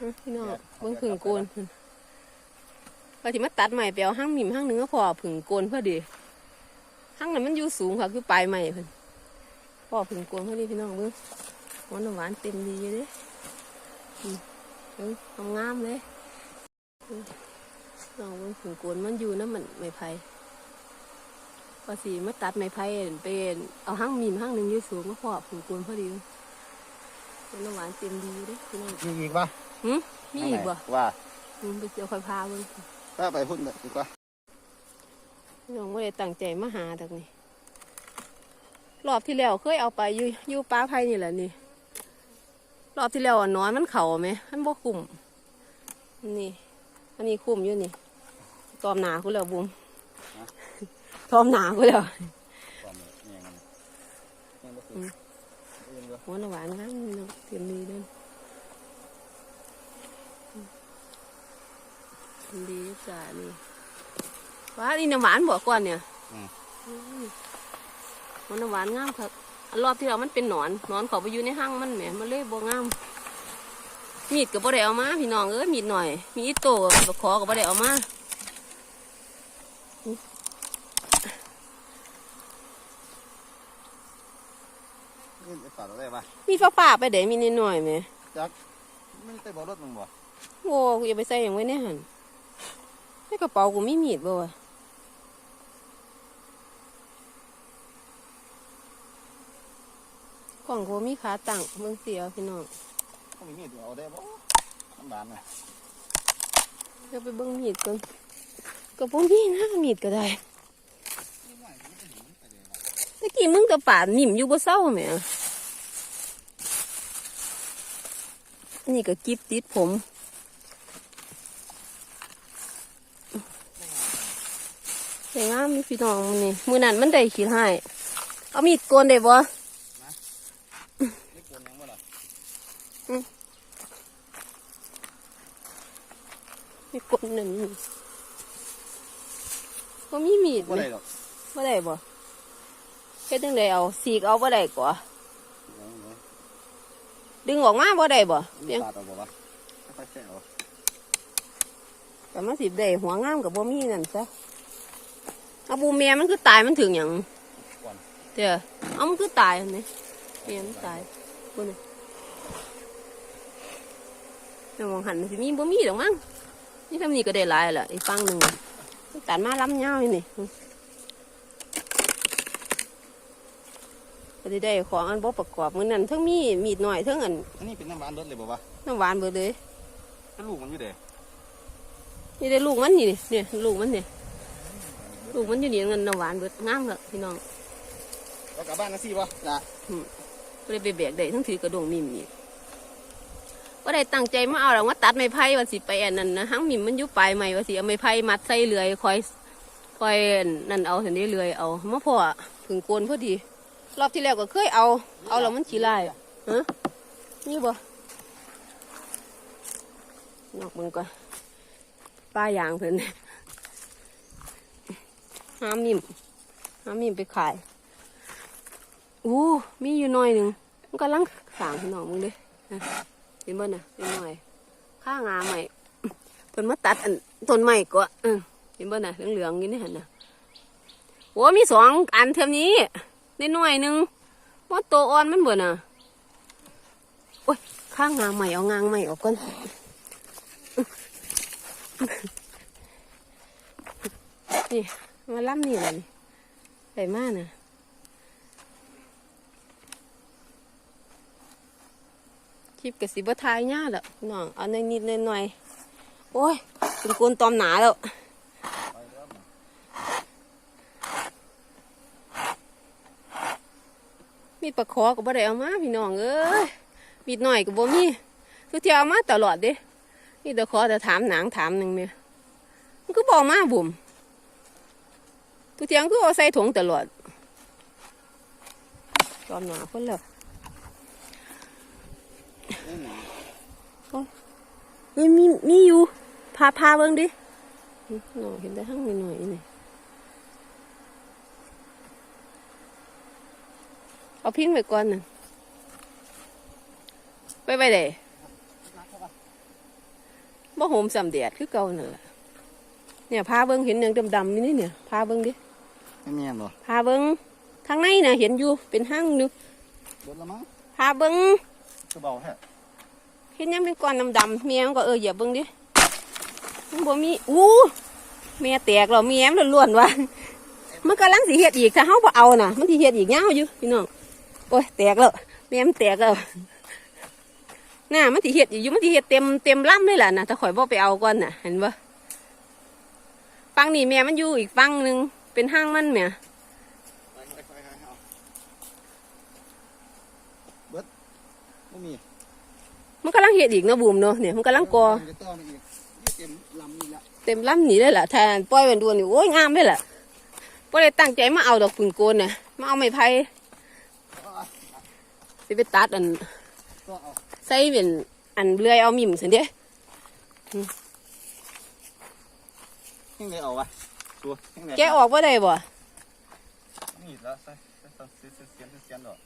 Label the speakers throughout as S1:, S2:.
S1: พี่น้องเบิ่งผึ่งโกนพอที่มาตัดใหม่ไปเอาห้างหมิ่มห้างหนึงก็พอผึ่งโกนพอดีห้างนั้นมันอยู่สูงค่ะคือปลายใหม่เพิ่นพอผึ่งโกนพอดีพี่น้องเบิ่งหวานหวานเต็มดีอยู่เด้อืมเบิ่งเอางามเลยอืมน้องเบิ่งผึ่งโกนมันอยู่น้ำมันไม้ไผ่พอสีมาตัดไม้ไผ่เป็นเอาห้างหมิ่มห้างหนึงอยู่สูงก็พอผึ่งโกนพอดีหวานหวานเต็มดีอยู่เด้พี่น้อง
S2: มีอีกปะ
S1: หืมมีอีกบ่
S2: ว่า
S1: อืมไปเจอคอยพาเบิ่ง
S2: ถ้าไปพุ่นดีกว่า
S1: น้องไม่ได้ตั้งใจมาหาดักนี่รอบที่แล้วเคยเอาไปอยู่อยู่ป้าไผ่นี่แหละนี่ รอบที่แล้วอะนอนมันเข่าไหมมันบ่คุ้มนี่ อันนี้คุ้มอยู่นี่ตอมหนากูแล้วบุ้มตอมหนากูแล้ว
S2: ความเนี่ยมันยังบ่คือยังบ่
S1: หัวหวานนะนี่เนาะเตรียมดีเด้ออื ดีจ้านี่ว้านี่น้ำหวานบ่ก่อนเนี่ยอืมมันน้ำหวานงามครับอันรอบที่เรามันเป็นหนอนหนอนเขาไปอยู่ในห้างมันแหมมันเลยบ่งาม มีดก็บ่ได้เอามา พี่น้องเอ้ยมีดหน่อย มีอิโต้กับขอก็บ่ได้เอามา
S2: นี่จะฝาดอะไรปะ
S1: มีฟ้าป่าไปเดี๋ยวมีนิดหน่อยไหม
S2: ไม่ได้บอกรถมึงบ่
S1: โอ้กูอย่าไปใส่อย่างไว้ในหัน ในกระเป๋ากูมีมีดบ่วะกล่องกูมีขาตั้งเบิ่งเสียพี่น้อง
S2: เขามีมีดเอาได้บ่น้ำบานน่ะ
S1: เดี๋ยวไปเบิ่งมีดก่อนก็บ่มีนะมีดก็ได้ตะกี้มึงตะป่านนิ่มอยู่บ่เศร้าแหมอันนี้ก็กิบติดผม วยงามมีพี่น้องมื้อนี้มื้อนั้นมันได้ขี้ให้เอามีดโกนได้บ่
S2: นี่กวนยังบ่ล่ะ
S1: มีโกนนั่นนี่บ่มีมีด
S2: บ่
S1: ไหม
S2: ได้หรอก
S1: บ่ได้บ่เฮ็ดจังไดเอาสีกเอาบ่ได้ก่อดึงออกมาบ่ได้บ่
S2: มี
S1: เพียง
S2: ฝาดเอาบ่วะค่อยๆแค่เอา
S1: แต่มันสิได้หัวงามกับบ่มีนั่นซะ เอาบูแม่มันคือตายมันถึงหยัง
S2: ก่อน
S1: เด้อเอามันคือตายหั่นนี่แม่มันตายบ่นี่แม่มองหันมันสิมีบ่มีดอกมั้งนี่ทำนี่ก็ได้หลายล่ะอีกฝั่งหนึงมันตัดมาล้ำยาวนี่นี่ก็ได้ได้ของอันบ่ประกอบมื้อนั้นทั้งมีมีดหน่อยทั้งอัน
S2: อันนี้เป็นน้ำบานรถเลยบ่วะ
S1: น้ำหวานเบิดเลย
S2: ถ้าลูกมันอยู่เด้
S1: นี่ได้ลูกมันนี่นี่เนี่ยลูกมันเนี่ย ลูกมันอยู่นี่เงินน้ำหวานเบิดงามเลยพี่น้อง
S2: แล้วกลับบ้านนะสิบ่จ้ะ
S1: ก็เลยไปแบกได้ทั้งถือกระดงมิมนี่ก็ได้ตั้งใจมาเอาหรอกว่าตัดไม้ไผ่ว่าสิไปอันนั้นนะหังมิมมันอยู่ปลายไม้ว่าสิเอาไม้ไผ่มัดใส่เรือยคอยคอยนั่นเอาเห็นได้เรือยเอามาพอถึงโกนพอดี รอบที่แล้วก็เคยเอา เอาแล้วมันขี้ลายฮะนี่บ่นอกมึงก่อนป้ายางเพิ่น ห้ามนิ่มห้ามนิ่มไปขายอู้มีอยู่หน่อยหนึ่งมันกำลังสางพี่น้องมึงเด้เห็นบ่น่ะเป็นหน่อยข้างาใหม่เพิ่นมาตัดอันต้นใหม่ก็เออเห็นบ่น่ะเหลืองๆอยู่นี่หั่นน่ะโอ้มีสองอันเท่านี้นิดหน่อยหนึ่งว่าโตอ่อนมันบ่น่ะโอ้ยข้างงาใหม่เอางางใหม่ออกก่อนนี่ มาล้ำนี่แหละนี่ใส่มากนะคลิปกับสิบทายง่าแหละน้องเอาในนิดๆหน่อยโอ้ยเป็นกวนตอมหนาแล้วมีปลาคอก็บ่ได้เอามาพี่น้องเอ้ยมีหน่อยก็บ่มีคือที่เอามาตลอดเด้นี่ตะขอแต่ถามหนังถามหนึ่งเนี่ยมันก็บอกมาบุ่ม ทุกเทียงก็เอาใส่ถุงตลอดตอมหนาคนแล้ว
S2: นี่หนัง
S1: เฮ้ยมีมีอยู่พาพาเบิ่งดิหน่อยเห็นแต่ห้างหน่อยๆนี่เอาพิ้งไปก่อนน่ะไปไปเด้บ่โหมสำแดดคือเก่านั่นแหละเนี่ยพาเบิ่งเห็นอย่างดำๆนี่เนี่ยพาเบิ่งดิ
S2: ไม่ แม่นบ่
S1: พาเบิ่งทางในน่ะเห็นอยู่เป็นห้างอยู่
S2: เบิดละมั้ง
S1: พาเบิ่ง
S2: คือเบาแท้
S1: เห็นยังเป็นก้อนดำๆเมียมันก็เออเหยียบเบิ่งดิมันบ่มีอู้แม่แตกแล้วเมียมันล้วนๆว่ะมันกำลังสิเฮ็ดอีกถ้าเฮาบ่เอาน่ะ มันสิเฮ็ดอีกยาวอยู่พี่น้องโอ้ยแตกแล้วแม่มันแตกแล้วน่ะมันสิเฮ็ดอีกอยู่มันสิเฮ็ดเต็มเต็มลำเลยล่ะน่ะถ้าข่อยบ่ไปเอาก่อนน่ะเห็นบ่ฟังนี่แม่มันอยู่อีกฟังหนึง เป็นห้างมันแหม่
S2: ไปไปไปไปเอาเบิดไม่มี
S1: มันกำลังเฮ็ดอีกเนาะบูมเนาะเนี่ยมันกำลังกอ
S2: จะต่อมาอีกยี่เต็มลำนี่ละ
S1: เต็มลำนี่เลยล่ะถ้าปล่อยมันดวนนี่โอ้ยงามเลยล่ะบ่ได้ตั้งใจมาเอาดอกปุ่นโกนน่ะมาเอาไม้ไผ่สิไปตัดอัน
S2: ก็เอา
S1: ใส่เป็นอันเลื่อยเอามิ่มซั่นเด้
S2: แห้งเลยเอาวะ ตัวแห้งเลย
S1: แกะออกบ่ได้บ่
S2: นี่แล้วใส่ใส่ใส่เสียนเสียนเสียนดอก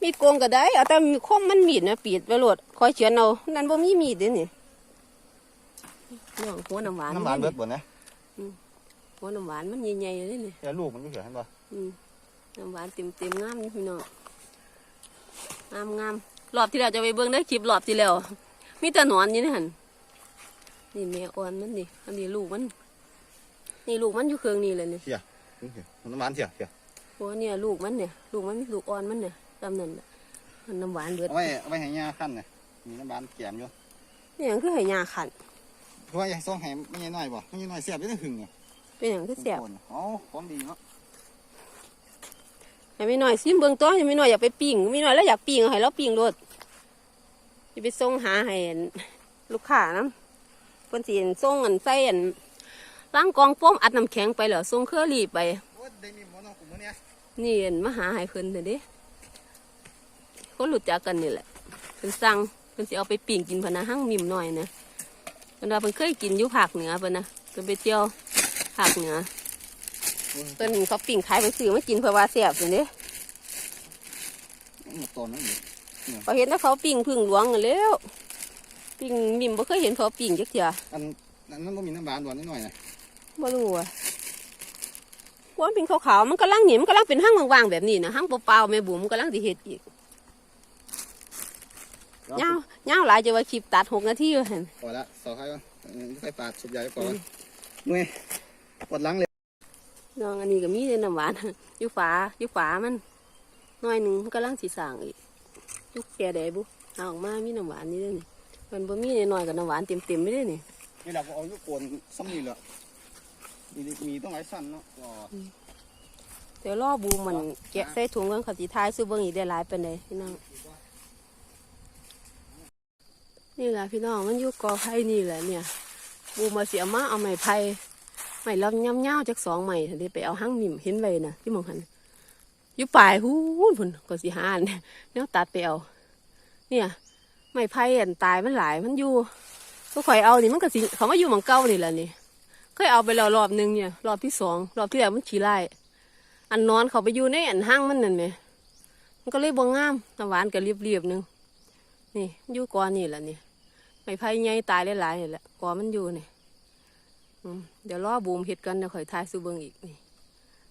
S1: มีดโกงก็ได้เอาแต่มีคมมันมีดนะปีดไปโลดคอยเฉือนเอานั่นบ่มีมีดเด้นี่น้องหัวน้ำหวาน
S2: น้ำหวานเบิดบ่นะ
S1: หัวน้ำหวานมันใหญ่ๆเลยนี่
S2: เดี๋ยวลูกมันอยู่เหี่ยเห็นบ่
S1: อืมน้ำหวานเต็มเต็มๆงามนี่พี่น้องงามงามรอบที่แล้วจะไปเบิ่งได้อคลิปรอบที่แล้วมีแต่หนอนอยู่นี่หันนี่แม่อ่อนมันนี่อันนี้ลูกมัน นี่ลูกมันอยู่เครื่องนี่เลยนี่
S2: น้ำหวานเถียเถีย
S1: โอ้เนี่ยลูกมันเนี่ยลูกมันลูกอ่อนมันเนี่ยตำนั่นน่ะมันน้ำหวานเบิด
S2: เอาไว้เอาไว้ให้ยาขั้นน่ะมีน้ำหวานแกมอยู่
S1: นี่หยังคือให้ยาขัน
S2: เพราะว่าอยากส่งให้ไม่ใช่น้อยบ่ไม่ใช่น้อยเสียบได้ตั้งหึงเนี่ย
S1: เป็นหยังคือแสบ
S2: อ๋อของดีเนาะ
S1: ให้ไม่น้อยซิมเบิ่งตัวให้ไม่น้อยอยากไปปิ้งไม่น้อยแล้วอยากปิ้งเอาให้เราปิ้งรถจะไปส่งหาให้อันลูกค้านํเพิ่นสิอันส่งอันใส่อัน ล้างกองโฟมอัดน้ำแข็งไปแล้วส่งเครือรี่ไป
S2: โอ้ยได้มีหมอน้องกูมื้อเนี้ย
S1: นี่อันมาหาให้เพิ่นน่ะเด้คนรู้จักกันนี่แหละเพิ่นสั่งเพิ่นสิเอาไปปิ้งกินพะนะหั่งมิมหน่อยนะเพิ่นว่าเพิ่นเคยกินอยู่ภาคเหนือเพิ่นนะเพิ่นไปเที่ยวภาคเหนือเพิ่นเขาปิ้งขายไปซื้อมากินเพื่อว่าแซ่บจังเด้
S2: หมดตอนนั้นอยู่
S1: พอเห็นแต่เขาปิ้งพึ่งหลวงนั่นแหล้วปิ้งมิมบ่เคยเห็นเขาปิ้งจักเที่ย
S2: อันนั้นมันบ่มีน้ำหวานหวานนิดหน่อยนะ
S1: บ่รู้อะกวนปิ้งขาวๆมันกำลังหนีมันกำลังเป็นหั่งว่างๆแบบนี้นะหั่งเปล่าๆแม่บุ๋มมันกำลังสิเฮ็ดอีกยาวยาวหลายจะว่าคลิปตัดหกนาทีว่าหั่น
S2: พอละสอไข่ก่อนไข่ปาดสุบใหญ่ก่อนเมื่อยปวดหลังเลย
S1: น้องอันนี้ก็มีแต่น้ำหวานอยู่ฝาอยู่ฝามันน้อยหนึงมันกำลังสิสร้างอีกยุกแก่ได้บุเอาออกมามีน้ำหวานนี่เด้อนี่มันบ่มีน้อยๆกับน้ำหวานเต็มๆไม่ได้อนี่
S2: นี่เราก็เอาอยู่โกนซ้ำนี่แหละ มีมีต้องหลายสั้นเนาะก็
S1: เดี๋ยวรอบูมันแกะใส่ถุงกันเขาสิทายซื้อเบิ่งอีกได้หลายเปานใดพี่น้องนี่แหละพี่น้องมันอยู่กอไผ่นี่แหละเนี่ย บูมาเสียมาเอาไม้ไผ่ไม้ลำย่ำเงาจากสองไม้ทีไปเอาหั่งมิมเห็นไว้นะที่มองหันอยู่ปลายหูนพุ่นก็สิหาอันแนวตัดไปเอาเนี่ยไม้ไผ่อันตายมันหลายมันอยู่ก็ข่อยเอานี่มันก็สิเขามาอยู่หมองเก่านี่แหละนี่ เคยเอาไปแล้วรอบหนึ่งเนี่ย รอบที่สองรอบที่แล้วมันขี้ไล่อันนอนเขาไปอยู่ในอันห้างมันนั่นไหมมันก็เลยบ่งามน้ำหวานก็เรียบๆหนึงนี่อยู่กอนี่แหละนี่ไม้ไผ่ใหญ่ตายหลายๆนี่แหละกอมันอยู่นี่เดี๋ยวรอบูมเห็ดกันเดี๋ยวข่อยทายสูเบิงอีกนี่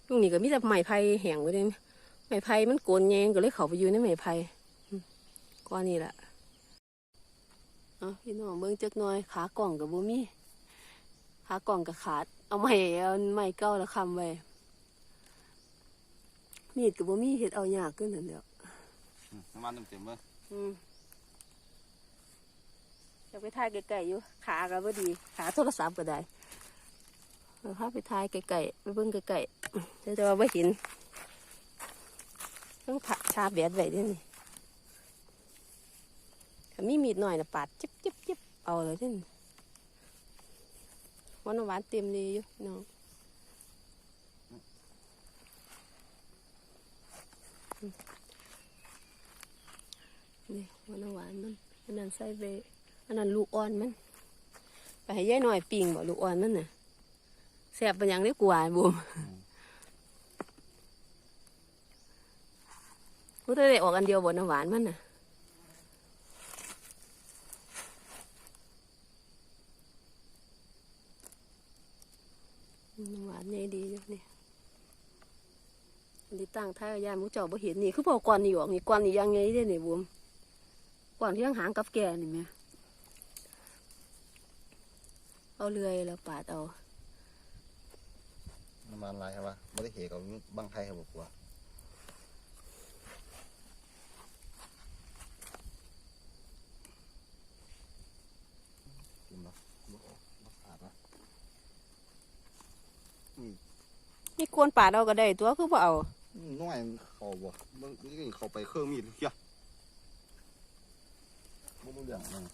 S1: ตรงนี้ก็มีแต่ไม้ไผ่แห้งไว้เลยไม้ไผ่มันโกนแยงก็เลยเขาไปอยู่ในไม้ไผ่อืมกอนี่แหละเอพี่น้องเบิ่งจักน่อยขากล่องกับบูมี่ ขากล่องกับขาด เอาไม้เอาไม้เก้าแล้วคำไว้มีดกับบูมีเห็ดเอายากขึ้นนั่นเดียว
S2: น้ำมันเต็มๆเบ้อ
S1: อืมอยากไปถ่ายไกลๆอยู่ ขาก็บ่ดี ขาโทรศัพท์ก็ได้เราพาไปถ่ายไกลๆไปเบิ่งไกลๆแต่ว่าไม่เห็นต้องผักชาแบดไว้ด้วยนี่ถ้ามีมีดหน่อยนะปาดจิ๊บจิ๊บจิ๊บเอาเลยเด้น วันหวานเต็มเลยอยู่น้องนี่วันหวานมันอันนั้นใส่เบอันนั้นลูกอ่อนมัน ไปให้ยายหน่อยปิ่งบ่ลูกอ่อนมันน่ะแสบเป็นอย่างนี้กว่าบุมกูจะได้ออกอันเดียวบนน้ำหวานมันน่ะ หวานใหญ่ดีเนี่ยนี่ตั้งท้ายยายหมูเจ้าบ่เห็นนี่คือพอกก่อนนี่ออกนี่กวนนี่ยังไงได้เนี่ยบุมกวนที่ยังหางกับแก่นี่แม่เอาเลื่อยแล้วปาดเอา
S2: น้ำมันลายครับว่าไม่ได้เหกับบังไทยครับบอกว่ากินบ่บ่ออกบ่ขาดนะอืม
S1: นี่กวนปาดเอาก็ได้ตัวคือบ่เอา
S2: น้อยเขาบ่เบิ่งนี่เขาไปเครื่องมีดเฮียบ่รู้เรื่องนั่น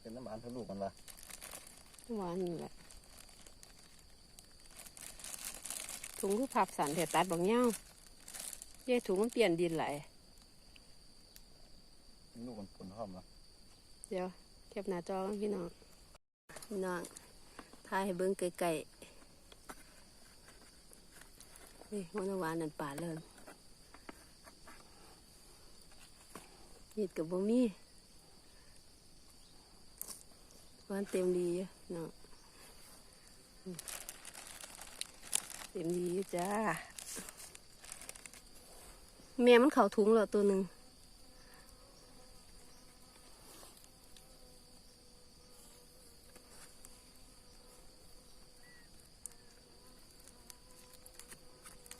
S2: เป็นน้ำมันทะลุกันวะ
S1: หวานนี่แหละถุงคือพับสันแต่ตัดบางเงาเย่ถุงมันเปลี่ยนดินไหลาย
S2: ลูกมันผลหอมนะ
S1: เดี๋ยวเก็บหน้าจอกันพี่น้องพี่น้องถ่ายให้เบิ้งไกลๆนี่มันหวานนั่นป่าเลยมีดกับบ่มีหวานเต็มดีอยู่เนาะอืมเต็มดีอยู่จ้า แม่มันเข่าถุงแล้วตัวหนึ่ง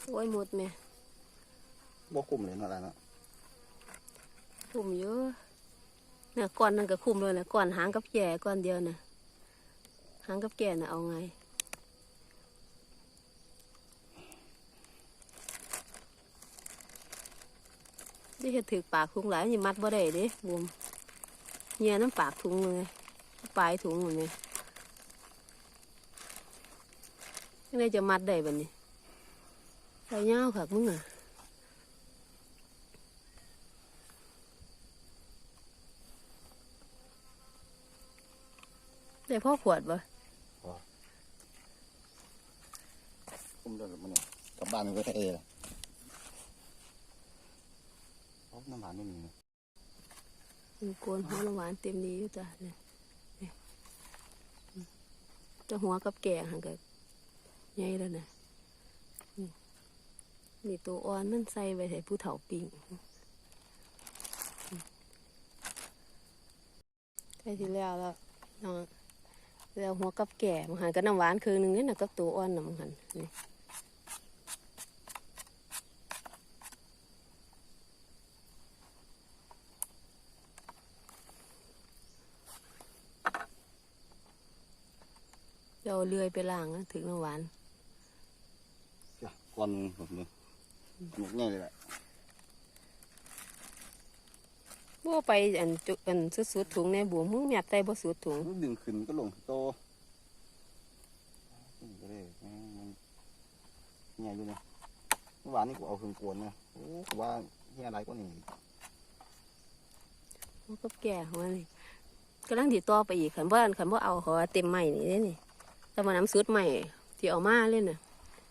S1: โอ้ยหมดแม่
S2: บ่คุ้มเลยนั่นแหละเนาะ
S1: คุมเยอะเนี่ยก่อนนั่นก็คุมเลยนะก่อนหางกับแก่ก่อนเดียวนะหางกับแก่น่ะเอาไง ที่เห็ดถือปากถุงหลายนี่มัดบ่ได้เด้บวมเหียน้ำปากถุงเลยปลายถุงเหมดเลยยังไงจะมัดได้บัดนี้ใส่เงาวค่ะมึงอะได้พ่อขวดบ่
S2: คุ้มด้วยมันเนี่ยกลับบ้านมันก็ทะเอละ น้ำหวานไม่มีนะ
S1: มีโกนหัวละหวานเต็มดีอยู่จ้ะเนี่ยจะหัวกับแก่หันกับใหญ่แล้วนะนี่ตัวอ่อนมันใส่ไว้ให้ผู้เฒ่าปิงอืมใกล้ที่แล้วแล้วน้องแล้วหัวกับแก่มันหันกับน้ำหวานคือหนึ่งนี่นะกับตัวอ่อนนะมันหันนี่ เดี๋ยวเอาเลื่อยไปล้างนะถึงน้ำหวาน
S2: จ้ะก้อนแบบนี้หมกง่ายเลยแหละ
S1: บ่ไปอันจุอันสุดๆถุงในบวมมึงแมบใส่บ่สุดถุง
S2: มันดึงขึ้นก็ลงโตนี่ก็ได้แม่งมันง่ายอยู่นะเมื่อวานนี่กูเอาเครื่องกวนนะโอ้กูว่าเฮียอะไรกว่านี่
S1: มันก็แก่หัวนี่กำลังติดต่อไปอีกขันว่าขันว่าเอาเขาว่าเต็มใหม่นี่เด้นี่ แต่มาน้ำซุดใหม่ที่เอามาเล่นน่ะ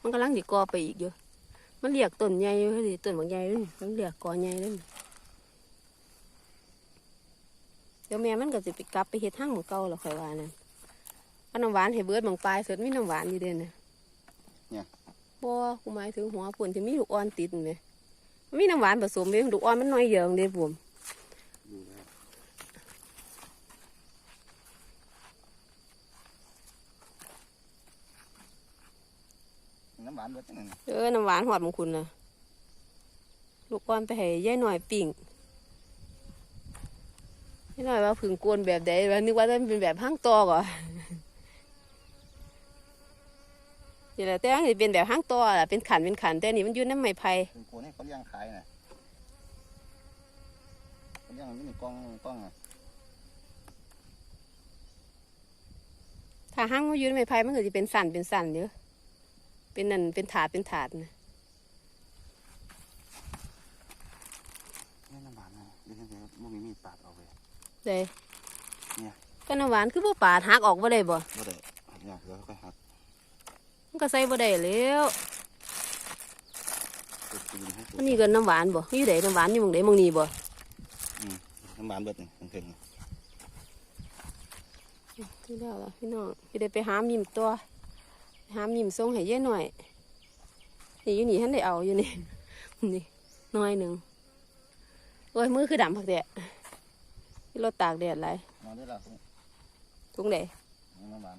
S1: มันกำลังติดกอไปอีกอยู่มันเรียกต้นใหญ่อยู่ดิต้นบางใหญ่เลยมันเรียกกอใหญ่เลยนี่เดี๋ยวแม่มันก็จะไปกลับไปเฮ็ดห้างหมูเก่าแล้วค่อยว่านั่นเอาน้ำหวานให้เบิดบางปลายสุดมีน้ำหวานอยู่เด่นน่ะบ่กูหมายถึงหัวปุ่นที่มีลูกอ่อนติดนี่มันมีน้ำหวานผสมเองลูกอ่อนมันน้อยเยิงเด้บุ๋ม
S2: ดูแล้วน้ำหวานเบิดจังนั้น
S1: เออน้ำหวานหอดของคุณนะลูกก้อนไปให้ยายหน่อยปิ่งยายหน่อยว่าผึ่งกวนแบบใดวะนึกว่าจะเป็นแบบห้างตอก่อนี่แหละแต่อันนี้เป็นแบบห้างตอล่ะเป็นขันเป็นขันแต่นนี้มันอยืนน้ำไม้ไผ่
S2: เครื่งกวนให้เขาเลี้ยงขายน่ะเขาเลี้ยงมันมีกล้องกล้องอะ
S1: ถ้าห้างมันอยืนไม้ไผ่มันก็จะเป็นสันเป็นสันเยอะ เป็นนั่นเป็นถาดเป็นถาดนะ
S2: นี่น้ำหวานนะเดี๋ยวเดี๋ยวมันมีมีดปาดเอาไป
S1: เลย
S2: เนี่ย
S1: ก็น้ำหวานคือบ่ปาดหักออกบ่ได้บ่
S2: บ่ได้เนี่ยเดี๋ยวค่อยหัก
S1: มันก็ใส่บ่ได้แล้ว
S2: กินให้
S1: อันนี้ก็น้ำหวานบ่อยู่ไหนน้ำหวานอยู่หมองไหนมองนี้บ่
S2: น้ำหวานเบิดนี่ถึง
S1: ที่แล้วล่ะพี่น้องพี่ได้ไปหามิมตัว หามยิ้มส่งให้เยอะหน่อยนี่อยู่นี่ท่านได้เอาอยู่นี่นี่น้อยหนึ่งโอ้ยมือคือดำพักแดดที่รถตากแดดไร
S2: นอนได้ละ
S1: ทุงไหน
S2: น้ำหวาน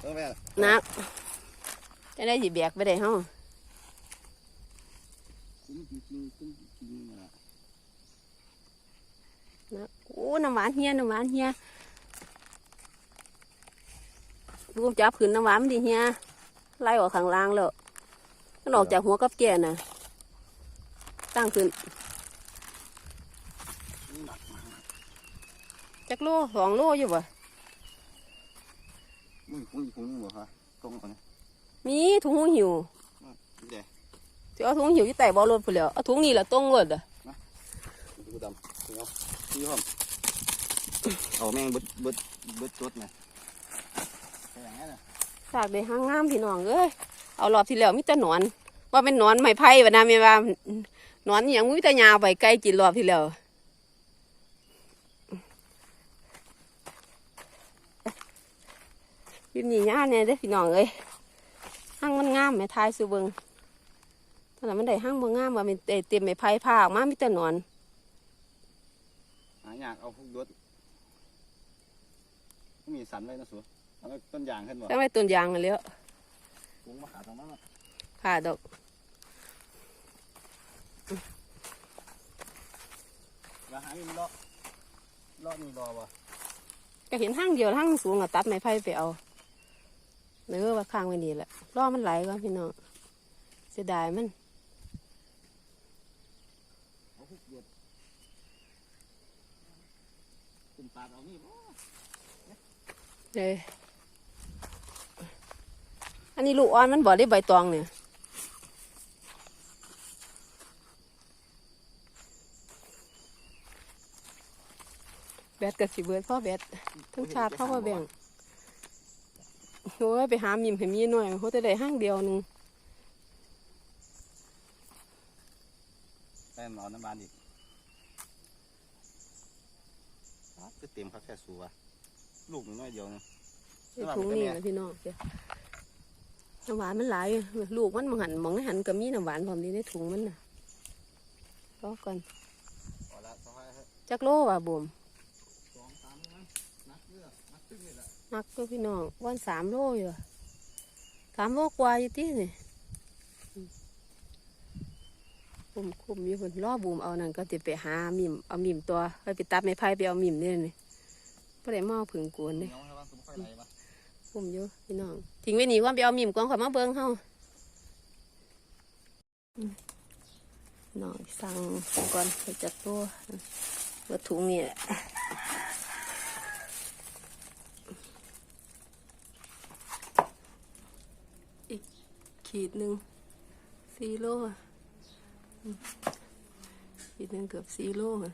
S2: เออแม่
S1: นักจะได้สิแบกไปได้ห้อง
S2: นัก
S1: โอ้น้ำหวานเฮียน้ำหวานเฮีย ดูจับขึ้นน้ำหวานมันดิเฮียไล่ออกข้างล่างแล้วมันออกจากหัวกับแก่น่ะ ตั้งขึ้นจักโลสองโลอยู่บ่
S2: มึงคุยคุยมึงเหรอคะตรงก่อนนะ
S1: มีถุงหิว
S2: เดี๋ยว
S1: เอาถุงหิวที่ไต่บอลรถพุ่นแล้วเอาถุงนี่แหละต้งรถอะ
S2: ดูดำเอาที่ห้องเอาแม่งบดบดบดจดนะอย่างนี้นะ
S1: สากได้ห้างงามพี่น้องเอ้ยเอารอบที่แล้วมีแต่หนอน ว่าเป็นหนอนไม้ไผ่วะนะแม่ว่าหนอนอย่างมีแต่ยาวไปไกลกินรอบที่แล้วยินนี่ย่าเนี่ยเด้พี่น้องเอ้ยห้างมันงามแม่ทายสูเบิงตอนนั้นมันได้ห้างบ่งามว่ามันเต็มไม้ไผ่ผ้าออกมามีแต่หนอน
S2: หาอยากเอาพวกยศมีสันไว้นะสูเอาไว้ต้นยางขึ้นบ่
S1: ตั้งไว้ต้นยางนั่นแหล้ว
S2: วงมาขาตรงนั้นน่ะ
S1: ค่ะดอก
S2: แล้วหาอยู่รอรอนี่รอบ่
S1: ก็เห็นห้างเดียวห้างสูงอะตัดไม้ไผ่ไปเอาเนื้อว่าข้างไว้นี่แหละรอมันไหลก่อนพี่น้องเสียดายมัน
S2: เอาพวกยศเป็นปาดเอานี่บ่
S1: เลยอันนี้ลูกอ่อนมันบ่ได้ใบตองเนี่ยแบตกับสิเบิดพ่อแบตทั้งชาติพ่อพ่อแบ่งโอ้ยไปหามิมให้มีหน่อยเขาจะได้ห้างเดียวหนึง
S2: แต้มเอาน้ำบานอีกอ๋อคือเต็มครับแค่สูวะลูกน้อยเดียวนึง
S1: ไอ้ถุงนี่นะพี่น้องเจ้า น้ำหวานมันหลายลูกมันมองหันมองให้หันก็มีน้ำหวานพร้อมดีในถุงมันน่ะรอก่อน
S2: พอละสบายครับ
S1: จักโลว่ะบุ๋ม
S2: มักก็
S1: พี่น้องวันสามโลอยู่สามโลกว่าอยู่ที่นี่คุมคุมอยู่คนรอบุ๋มเอานั่นก็จะไปหามิมเอามิมตัวไปไปตัดไม้ไผ่ไปเอามิมนี่นี่ไ่ได้มาเอผึ่งกวน
S2: เล
S1: ย
S2: นียวใช่ปะ คือไม่ค่อยู่
S1: พี่น้องทิ้งไว้นี่ว่าไปเอามิมกวางขอมาเบิ้งเฮาน้องสั่งสั่งก่อนไปจัดตัววัตถุนี่แหละอีกขีดหนึ่งสี่โลอะขีดหนึ่งเกือบสี่โลอะ